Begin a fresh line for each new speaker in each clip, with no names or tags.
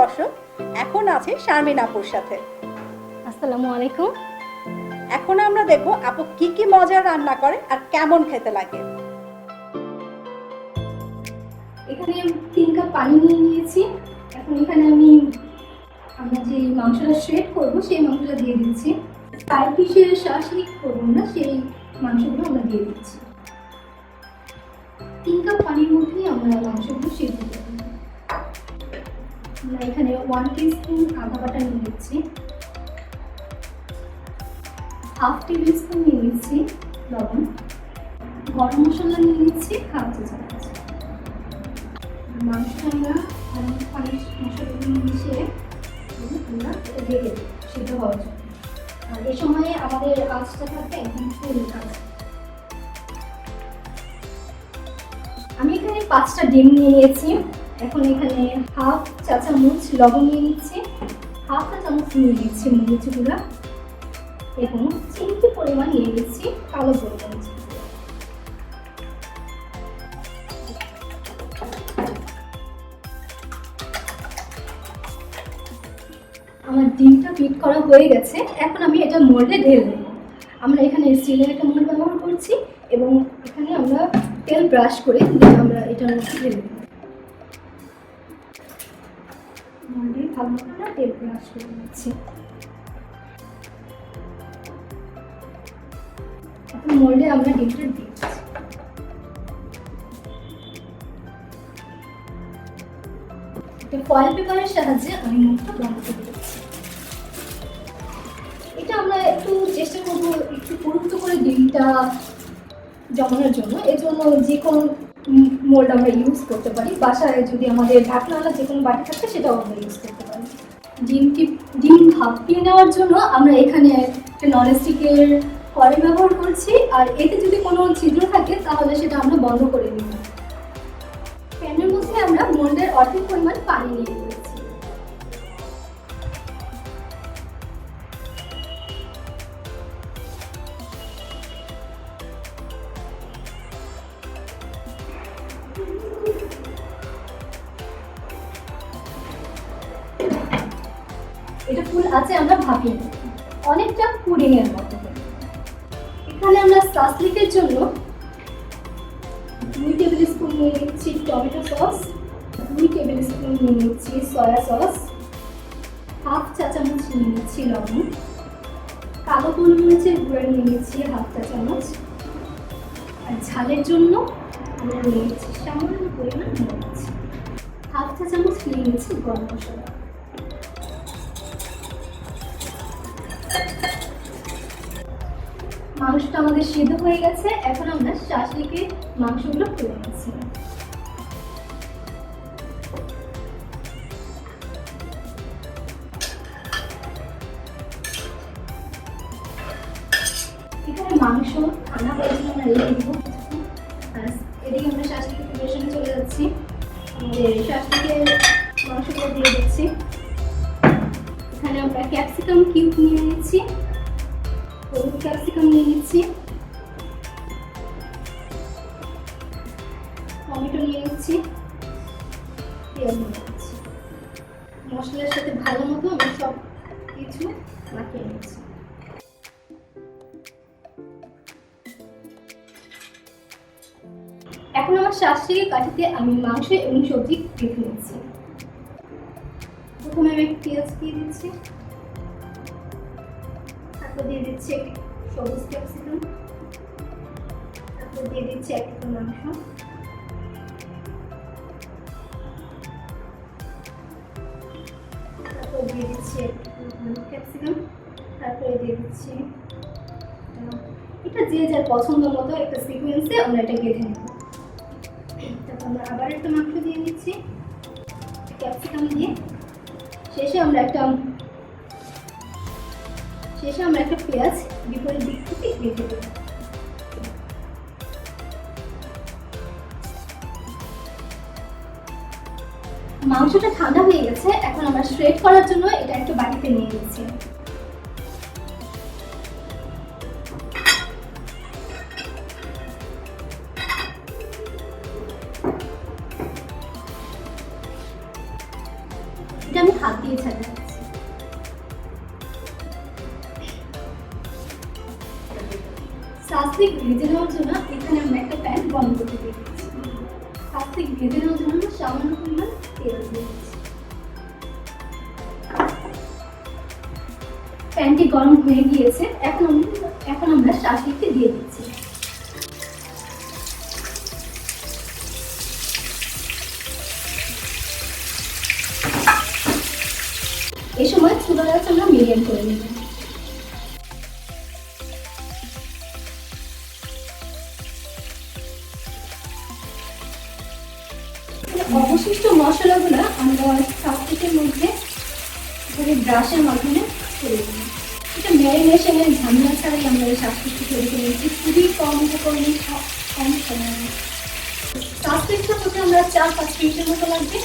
দর্শক এখন আছে শারমিন আপুর সাথে।
আসসালামু আলাইকুম।
এখন আমরা দেখব আপু কি কি মজার রান্না করে আর কেমন খেতে লাগে।
এখানে তিন কাপ পানি নিয়ে নিয়েছি। এখন এখানে আমি আমরা যে মাংসটা শ্রেড করব সেই মাংসটা দিয়ে দিচ্ছি। সাইড পিসের শাসি করব না সেই মাংসগুলো আমরা দিয়ে দিচ্ছি। তিন কাপ পানির মধ্যেই আমরা মাংসগুলো সেদ্ধ আমরা এখানে ওয়ান টিস্পুন আদা বাটা নিয়ে নিচ্ছি। হাফ টেবিল স্পুন নিয়ে নিচ্ছি লবণ। গরম মশলা নিয়ে নিচ্ছি হাফ চা চামচ আমরা মিশিয়ে আর আমাদের আমি এখানে পাঁচটা ডিম নিয়ে নিয়েছি। এখন এখানে হাফ চা চামচ লবণ নিয়ে নিচ্ছি, হাফ চা চামচ নিয়ে নিচ্ছি মরিচ গুঁড়া এবং চিমটি পরিমাণ নিয়ে নিচ্ছি কালো গোলমরিচ আমার ডিমটা বিট করা হয়ে গেছে, এখন আমি এটা মোল্ডে ঢেলে দেব আমরা এখানে স্টিলের একটা মোল্ড ব্যবহার করছি এবং এখানে আমরা তেল ব্রাশ করে আমরা এটার মধ্যে ঢেলে দেব করে নিচ্ছি এখন মোল্ডে আমরা ডিমটা ফয়েল পেপারের সাহায্যে আমি মুখটা বন্ধ করে দিচ্ছি। এটা আমরা একটু চেষ্টা করব একটু পুরুত্ব করে ডিমটা জমানোর জন্য। এর জন্য যে কোনো মোল্ড আমরা ইউজ করতে পারি। বাসায় যদি আমাদের ঢাকনাওয়ালা যে কোনো বাটি থাকে সেটাও আমরা ইউজ করতে পারি। ডিমটি ডিম ভাপিয়ে নেওয়ার জন্য আমরা এখানে একটা ননস্টিকের কড়াই ব্যবহার করছি। আর এতে যদি কোনো ছিদ্র থাকে, তাহলে সেটা আমরা বন্ধ করে নিই প্যানের মধ্যে আমরা মোল্ডের অর্ধেক পরিমাণ পানি নিয়ে নিয়েছি এটা ফুল আছে, আমরা ভাপিয়ে নেব। অনেকটা পুডিং এর মতো। এখানে আমরা সাসলিকের জন্য দুই টেবিল স্পুন নিয়ে নিচ্ছি টমেটো সস দুই টেবিল স্পুন নিয়ে নিচ্ছি সয়া সস হাফ চা চামচ নিয়ে নিচ্ছি লবণ, কালো গোলমরিচের গুঁড়া নিয়ে নিচ্ছি হাফ চা চামচ আর ঝালের জন্য আমরা নিয়ে নিচ্ছি সামান্য পরিমাণ মরিচ। হাফ চা চামচ নিয়ে নিচ্ছি গরম মশলা। মাংসটা আমাদের সিদ্ধ হয়ে গেছে, এখন আমরা শাসলিকে মাংসগুলো তুলে নিচ্ছি। এখানে মাংস করার জন্য আমরা এদিকে আমরা শাসলিকে প্রিপারেশনে চলে যাচ্ছি। আমাদের শাসলিকের মাংসগুলো দিয়ে দিচ্ছি। এখানে আমরা ক্যাপসিকাম কিউব নিয়ে নিচ্ছি। ক্যাপসিকাম নিয়ে নিচ্ছি টমেটো নিয়ে নিচ্ছি পেঁয়াজ নিয়ে নিচ্ছি মশলার সাথে ভালো মতো আমি সব কিছু মাখিয়ে নিচ্ছি। এখন আমার শাশুড়ি কাঠিতে আমি মাংস এবং সবজি রেখে নিচ্ছি। প্রথমে আমি পেঁয়াজ দিয়ে দিচ্ছি। তারপর দিয়ে দিচ্ছি একটি সবুজ ক্যাপসিকাম তারপর দিয়ে দিচ্ছি এক মাংস। তারপর দিয়ে দিচ্ছি ক্যাপসিকাম তারপরে দিয়ে দিচ্ছি এটা যে যার পছন্দ মতো একটা সিকোয়েন্সে আমরা এটা গেঁথে নেব। তারপর আমরা আবার একটা মাংস দিয়ে দিচ্ছি। ক্যাপসিকাম দিয়ে। শেষে আমরা একটা শেষে আমরা একটা পেঁয়াজ বিপরীত দিক থেকে রেখে দেব মাংসটা ঠান্ডা হয়ে গেছে, এখন আমরা শ্রেড করার জন্য এটা একটু বাটিতে নিয়ে নিচ্ছি। সাসলিক ভেজে নেওয়ার জন্য এখানে আমরা একটা প্যান করতে দিয়ে দিচ্ছি। সাসলিক ভেজে নেওয়ার জন্য আমরা সামান্য পরিমাণ তেল দিয়ে দিচ্ছি। প্যানটি গরম হয়ে গিয়েছে, এখন এখন আমরা শাসলিকটি দিয়ে দিচ্ছি। এই সময় চুলার আমরা মিডিয়াম করে নেব। মশলাগুলো আমরা সাবস্টিকের মধ্যে এখানে ব্রাশের মাধ্যমে করে দিই এটা ম্যারিনেশনের ঝামেলা ছাড়াই আমরা এই শাকসবজি তৈরি করে খুবই কম উপকরণে ক- কম সময়। শাকসবজিটা হতে আমরা চার পাঁচ মিনিটের মতো লাগবে।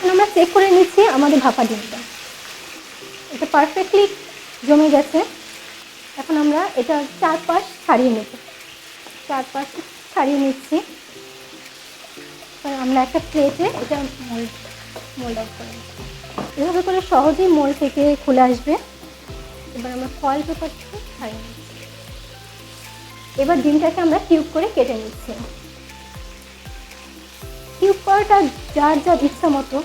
এখন আমরা চেক করে নিচ্ছি আমাদের ভাপা ডিমটা। এটা পারফেক্টলি জমে গেছে। এখন আমরা এটা চারপাশ ছাড়িয়ে নেব। চারপাশ ছাড়িয়ে নিচ্ছি। আমরা একটা প্লেটে এটা মোল্ড মোল্ড অফ করে। এভাবে করে সহজেই মোল থেকে খুলে আসবে। এবার আমরা ফল পেপারটা ছাড়িয়ে নিচ্ছি। এবার ডিমটাকে আমরা কিউব করে কেটে নিচ্ছি। কিউব করাটা যার যার ইচ্ছা মতো।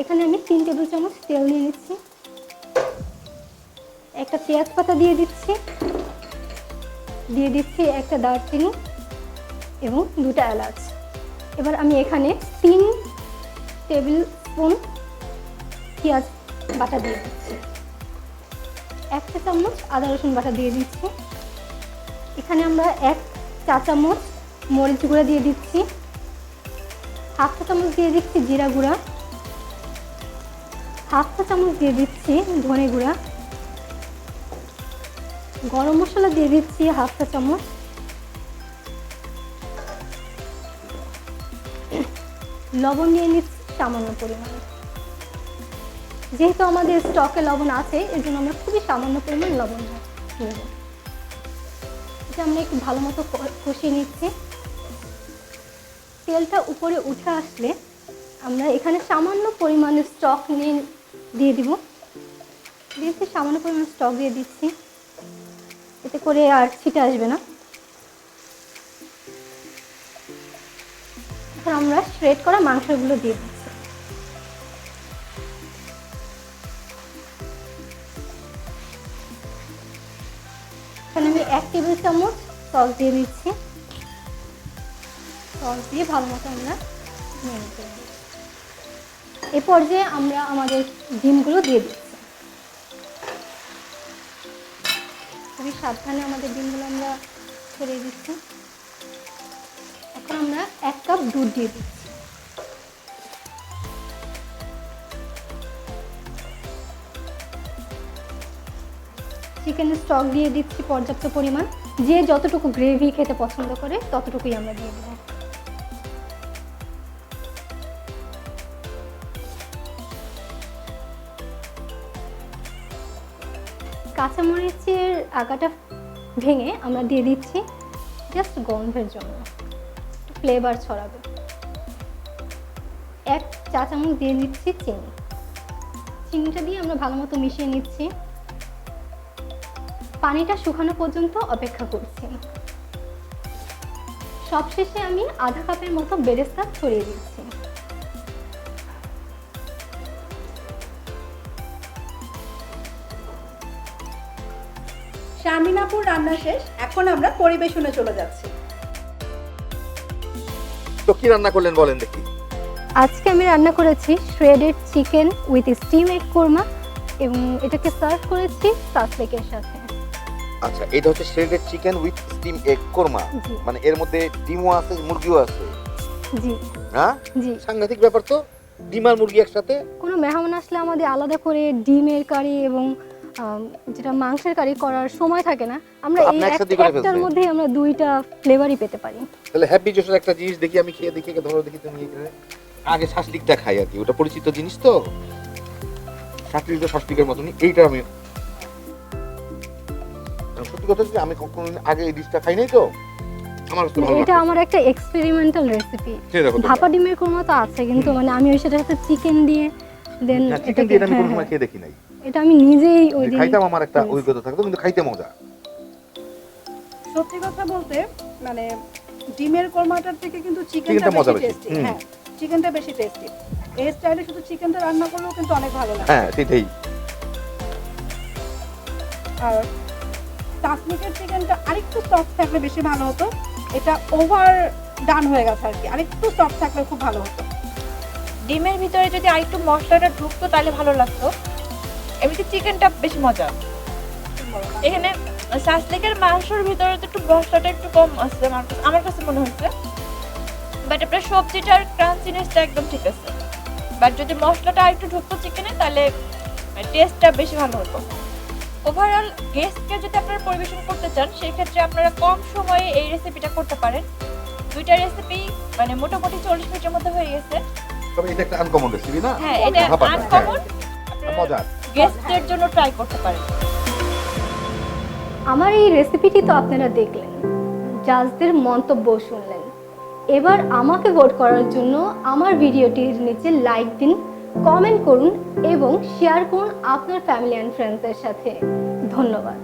এখানে আমি তিন টেবিল চামচ তেল নিয়ে নিচ্ছি। একটা পেঁয়াজ পাতা দিয়ে দিচ্ছি। দিয়ে দিচ্ছি একটা দারচিনি এবং দুটা এলাচ। এবার আমি এখানে তিন টেবিল স্পুন পেঁয়াজ বাটা দিয়ে দিচ্ছি। একটা চামচ আদা রসুন বাটা দিয়ে দিচ্ছি। এখানে আমরা এক চা চামচ মরিচ গুঁড়া দিয়ে দিচ্ছি। হাফ চা চামচ দিয়ে দিচ্ছি জিরা গুঁড়া। হাফ চা চামচ দিয়ে দিচ্ছি ধনে গুঁড়া। গরম মশলা দিয়ে দিচ্ছি হাফ চা চামচ। লবণ নিয়ে নিচ্ছি সামান্য পরিমাণে। যেহেতু আমাদের স্টকে লবণ আছে, এর জন্য আমরা খুবই সামান্য পরিমাণ লবণ নেব এটা আমরা একটু ভালো মতো কষিয়ে নিচ্ছি। তেলটা উপরে উঠে আসলে আমরা এখানে সামান্য পরিমাণে স্টক নিয়ে দিয়ে দিব। দিয়েছি সামান্য পরিমাণ স্টক দিয়ে দিচ্ছি। এতে করে আর ছিটে আসবে না। আমরা শ্রেড করা মাংসগুলো দিয়ে দিচ্ছি চামচ সস দিয়ে দিচ্ছি। সস দিয়ে ভালো মতো আমরা নিয়ে। এ পর্যায়ে আমরা আমাদের ডিমগুলো দিয়ে দিচ্ছি। খুবই সাবধানে আমাদের ডিমগুলো আমরা ছড়িয়ে দিচ্ছি। এখন আমরা এক কাপ দুধ দিয়ে দিচ্ছি। চিকেনের স্টক দিয়ে দিচ্ছি পর্যাপ্ত পরিমাণ। যে যতটুকু গ্রেভি খেতে পছন্দ করে, ততটুকুই আমরা দিয়ে দেবো। কাঁচামরিচের আগাটা ভেঙে আমরা দিয়ে দিচ্ছি জাস্ট গন্ধের জন্য ফ্লেভার ছড়াবে। এক চা চামচ দিয়ে দিচ্ছি চিনি। চিনিটা দিয়ে আমরা ভালো মতো মিশিয়ে নিচ্ছি। পানিটা শুকানো পর্যন্ত অপেক্ষা করছি। সবশেষে আমি আধা কাপের মতো বেরেস্তা ছড়িয়ে দিচ্ছি।
শারমিনাপুর রান্না শেষ এখন আমরা পরিবেশনে চলে যাচ্ছি।
তো কি রান্না করলেন বলেন দেখি।
আজকে আমি রান্না করেছি shredded chicken with steam egg korma এবং এটাকে সার্ভ করেছি সাসলেকের সাথে।
আচ্ছা এটা হচ্ছে shredded chicken with steam egg korma. মানে এর মধ্যে ডিমও আছে মুরগিও আছে।
জি।
হ্যাঁ
জি।
সাংঘাতিক ব্যাপার তো ডিম আর মুরগি একসাথে?
কোনো মেহমান আসলে আমাদের আলাদা করে ডিমের কারি এবং যেটা মাংসের কারি করার সময় থাকে না আমরা এই একটার। মধ্যেই আমরা দুইটা ফ্লেভারই পেতে পারি।
তাহলে হ্যাপি জোসের একটা জিনিস দেখি আমি খেয়ে দেখি ধরো দেখি তুমি আগে শাসলিকটা খাই আর কি ওটা পরিচিত জিনিস তো? শাসলিক তো শাসলিকের মতনই এইটা আমি কথা হচ্ছে আমি কখনো আগে এই ডিশটা খাই নাই তো? আমার
এটা আমার একটা এক্সপেরিমেন্টাল রেসিপি ভাপা ডিমের কোরমা তো আছে কিন্তু মানে আমি ওই সেটার সাথে চিকেন দিয়ে দেন
চিকেন দিয়ে আমি
হ্যাঁ,
কোনো সময়
হ্যাঁ।
খেয়ে দেখি নাই।
এটা আমি নিজেই ওই দিন
খাইতাম আমার একটা অভিজ্ঞতা থাকতো কিন্তু খাইতে মজা।
সত্যি কথা বলতে মানে ডিমের কোরমাটার থেকে কিন্তু চিকেনটা
চিকেনটা মজা
বেশি
বেশি,
টেস্টি হ্যাঁ চিকেনটা বেশি টেস্টি এই স্টাইলে শুধু চিকেনটা রান্না করলেও কিন্তু অনেক ভালো লাগে।
হ্যাঁ সেটাই।
আর তাসনিকের চিকেনটা আরেকটু সফট থাকলে বেশি ভালো হতো। এটা ওভার ডান হয়ে গেছে আর কি। আরেকটু সফট থাকলে খুব ভালো হতো।
ডিমের ভিতরে যদি আরেকটু মশলাটা ঢুকতো, তাহলে ভালো লাগতো। এমনিতে চিকেনটা বেশ মজা। এখানে শাসলিকের মাংসের ভিতরে তো একটু মশলাটা একটু কম কাছে আমার কাছে মনে হচ্ছে। বাট আপনার সবজিটার ক্রাঞ্চিনেসটা একদম ঠিক আছে। বাট যদি মশলাটা আরেকটু ঢুকতো চিকেনে তাহলে টেস্টটা বেশি ভালো হতো। ওভারঅল গেস্টকে যদি আপনারা পরিবেশন করতে চান সেই ক্ষেত্রে আপনারা কম সময়ে এই রেসিপিটা করতে পারেন। দুইটা রেসিপি মানে মোটামুটি চল্লিশ মিনিটের মধ্যে হয়ে গেছে।
তবে এটা একটা আনকমন রেসিপি না?
হ্যাঁ এটা আনকমন
হ্যাঁ, মজার।
গেস্টদের জন্য ট্রাই করতে পারেন।
আমার এই রেসিপিটি তো আপনারা দেখলেন। জাজদের মন্তব্য শুনলেন। এবার আমাকে ভোট করার জন্য আমার ভিডিওটির নিচে লাইক দিন। কমেন্ট করুন এবং শেয়ার করুন আপনার ফ্যামিলি অ্যান্ড ফ্রেন্ডসদের সাথে। ধন্যবাদ।